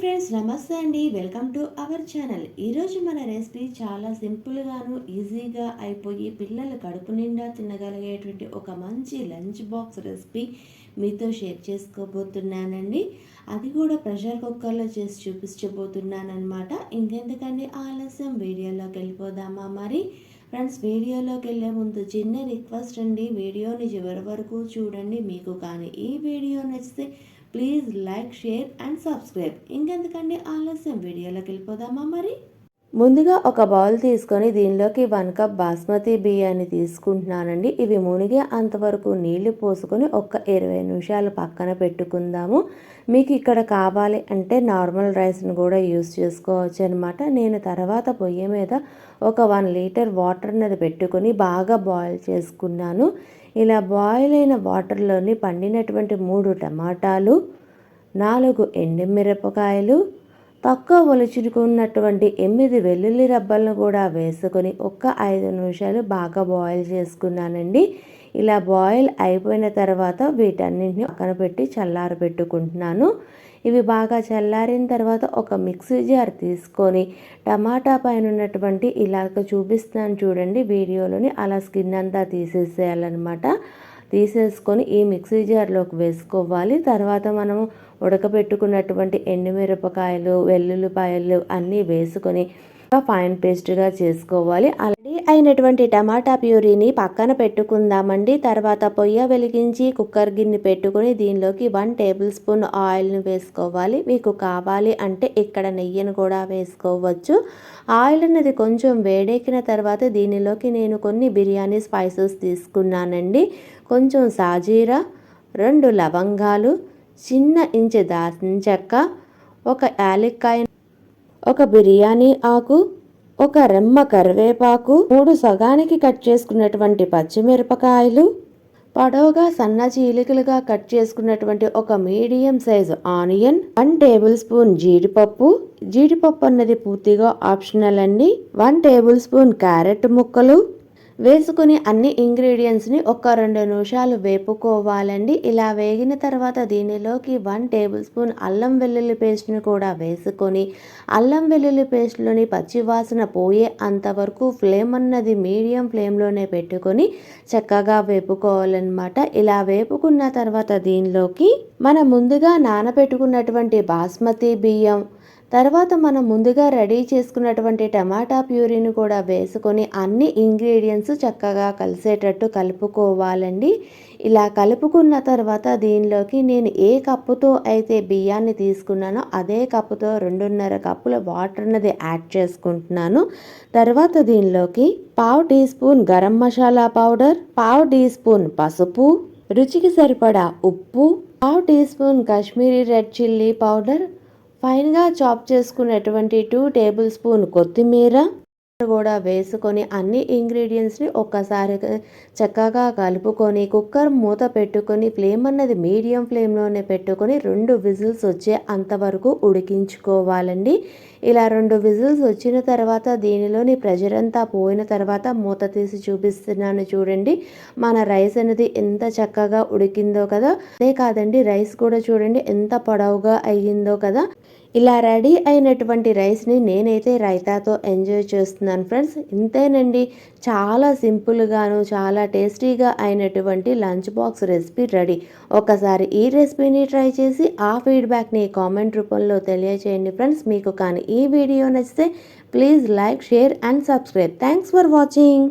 Friends నమస్తే అండి. Welcome to our channel. ఈరోజు మన రెసిపీ చాలా సింపుల్గాను ఈజీగా అయిపోయి పిల్లలు కడుపు నిండా తినగలిగేటువంటి ఒక మంచి లంచ్ బాక్స్ రెసిపీ మీతో షేర్ చేసుకోబోతున్నానండి. అది కూడా ప్రెషర్ కుక్కర్లో చేసి చూపించబోతున్నాను అనమాట ఇంకెందుకండి ఆలస్యం? వీడియోలోకి వెళ్ళిపోదామా మరి? ఫ్రెండ్స్ వీడియోలోకి వెళ్ళే ముందు చిన్న రిక్వెస్ట్ అండి. వీడియోని చివరి వరకు చూడండి. మీకు కానీ ఈ వీడియో నచ్చితే please like share and subscribe ఇంకెందుకండి ఆలస్యం? వీడియోలోకి వెళ్ళిపోదామా మరి? ముందుగా ఒక బౌల్ తీసుకొని దీనిలోకి వన్ కప్ బాస్మతి బియ్యాన్ని తీసుకుంటున్నానండి. ఇవి మునిగే అంతవరకు నీళ్ళు పోసుకొని ఒక ఇరవై నిమిషాలు పక్కన పెట్టుకుందాము. మీకు ఇక్కడ కావాలి అంటే నార్మల్ రైస్ని కూడా యూస్ చేసుకోవచ్చు అనమాట నేను తర్వాత పొయ్యి మీద ఒక వన్ లీటర్ వాటర్ అనేది పెట్టుకొని బాగా బాయిల్ చేసుకున్నాను. ఇలా బాయిల్ అయిన వాటర్లోని పండినటువంటి మూడు టమాటాలు నాలుగు ఎండుమిరపకాయలు తక్కువ ఒలుచుకున్నటువంటి ఎనిమిది వెల్లుల్లి రబ్బలను కూడా వేసుకొని ఒక్క ఐదు నిమిషాలు బాగా బాయిల్ చేసుకున్నానండి. ఇలా బాయిల్ అయిపోయిన తర్వాత వీటన్నింటిని పక్కన పెట్టి చల్లార పెట్టుకుంటున్నాను. ఇవి బాగా చల్లారిన తర్వాత ఒక మిక్సీ జార్ తీసుకొని టమాటా పైన ఉన్నటువంటి ఇలాగ చూపిస్తున్నాను చూడండి. వీడియోలోని అలా స్కిన్ అంతా తీసేసేయాలన్నమాట. తీసేసుకొని ఈ మిక్సీ జార్లోకి వేసుకోవాలి. తర్వాత మనము ఉడకబెట్టుకున్నటువంటి ఎండుమిరపకాయలు వెల్లుల్లిపాయలు అన్నీ వేసుకొని ఫైన్ పేస్ట్గా చేసుకోవాలి. అలా అయినటువంటి టమాటా ప్యూరీని పక్కన పెట్టుకుందామండి. తర్వాత పొయ్య వెలిగించి కుక్కర్ గిన్నె పెట్టుకుని దీనిలోకి వన్ టేబుల్ స్పూన్ ఆయిల్ని వేసుకోవాలి. మీకు కావాలి అంటే ఇక్కడ నెయ్యిని కూడా వేసుకోవచ్చు. ఆయిల్ అనేది కొంచెం వేడెక్కిన తర్వాత దీనిలోకి నేను కొన్ని బిర్యానీ స్పైసెస్ తీసుకున్నానండి. కొంచెం సాజీరా రెండు లవంగాలు చిన్న ఇంచు దాల్చిన చెక్క ఒక యాలక్కాయ ఒక బిర్యానీ ఆకు ఒక రెమ్మ కరివేపాకు మూడు సగానికి కట్ చేసుకున్నటువంటి పచ్చిమిరపకాయలు పొడవుగా సన్న చీలికలుగా కట్ చేసుకున్నటువంటి ఒక medium size onion one tablespoon జీడిపప్పు. జీడిపప్పు అన్నది పూర్తిగా ఆప్షనల్ అండి. వన్ టేబుల్ స్పూన్ క్యారెట్ ముక్కలు వేసుకుని అన్ని ఇంగ్రీడియంట్స్ని ఒక రెండు నిమిషాలు వేపుకోవాలండి. ఇలా వేగిన తర్వాత దీనిలోకి వన్ టేబుల్ స్పూన్ అల్లం వెల్లుల్లి పేస్ట్ని కూడా వేసుకొని అల్లం వెల్లుల్లి పేస్ట్లోని పచ్చివాసన పోయే అంతవరకు ఫ్లేమ్ అన్నది మీడియం ఫ్లేమ్లోనే పెట్టుకొని చక్కగా వేపుకోవాలన్నమాట. ఇలా వేపుకున్న తర్వాత దీనిలోకి మనం ముందుగా నానబెట్టుకున్నటువంటి బాస్మతి బియ్యం తర్వాత మనం ముందుగా రెడీ చేసుకున్నటువంటి టమాటా ప్యూరీని కూడా వేసుకొని అన్ని ఇంగ్రీడియంట్స్ చక్కగా కలిసేటట్టు కలుపుకోవాలండి. ఇలా కలుపుకున్న తర్వాత దీనిలోకి నేను ఏ కప్పుతో అయితే బియ్యాన్ని తీసుకున్నానో అదే కప్పుతో రెండున్నర కప్పుల వాటర్ అన్నది యాడ్ చేసుకుంటున్నాను. తర్వాత దీనిలోకి పావు teaspoon garam masala powder పావు టీ స్పూన్ పసుపు రుచికి సరిపడా ఉప్పు పావు teaspoon Kashmiri red chilli powder ఫైన్గా చాప్ చేసుకున్నటువంటి టూ టేబుల్ స్పూన్ కొత్తిమీర కూడా వేసుకొని అన్ని ఇంగ్రీడియంట్స్ని ఒక్కసారి చక్కగా కలుపుకొని కుక్కర్ మూత పెట్టుకొని ఫ్లేమ్ అన్నది మీడియం ఫ్లేమ్లోనే పెట్టుకొని రెండు విజిల్స్ వచ్చే అంతవరకు ఉడికించుకోవాలండి. ఇలా రెండు విజిల్స్ వచ్చిన తర్వాత దీనిలోని ప్రెషర్ అంతా పోయిన తర్వాత మూత తీసి చూపిస్తున్నాను చూడండి. మన రైస్ అనేది ఎంత చక్కగా ఉడికిందో కదా. అదే కాదండి రైస్ కూడా చూడండి ఎంత పొడవుగా అయ్యిందో కదా. ఇలా రెడీ అయినటువంటి రైస్ని నేనైతే రైతాతో ఎంజాయ్ చేస్తున్నాను ఫ్రెండ్స్. ఇంతేనండి. చాలా సింపుల్గాను చాలా టేస్టీగా అయినటువంటి లంచ్ బాక్స్ రెసిపీ రెడీ. ఒకసారి ఈ రెసిపీని ట్రై చేసి ఆ ఫీడ్బ్యాక్ని కామెంట్ రూపంలో తెలియచేయండి ఫ్రెండ్స్. మీకు కానీ ఈ వీడియో నచ్చితే please like share and subscribe. Thanks for watching.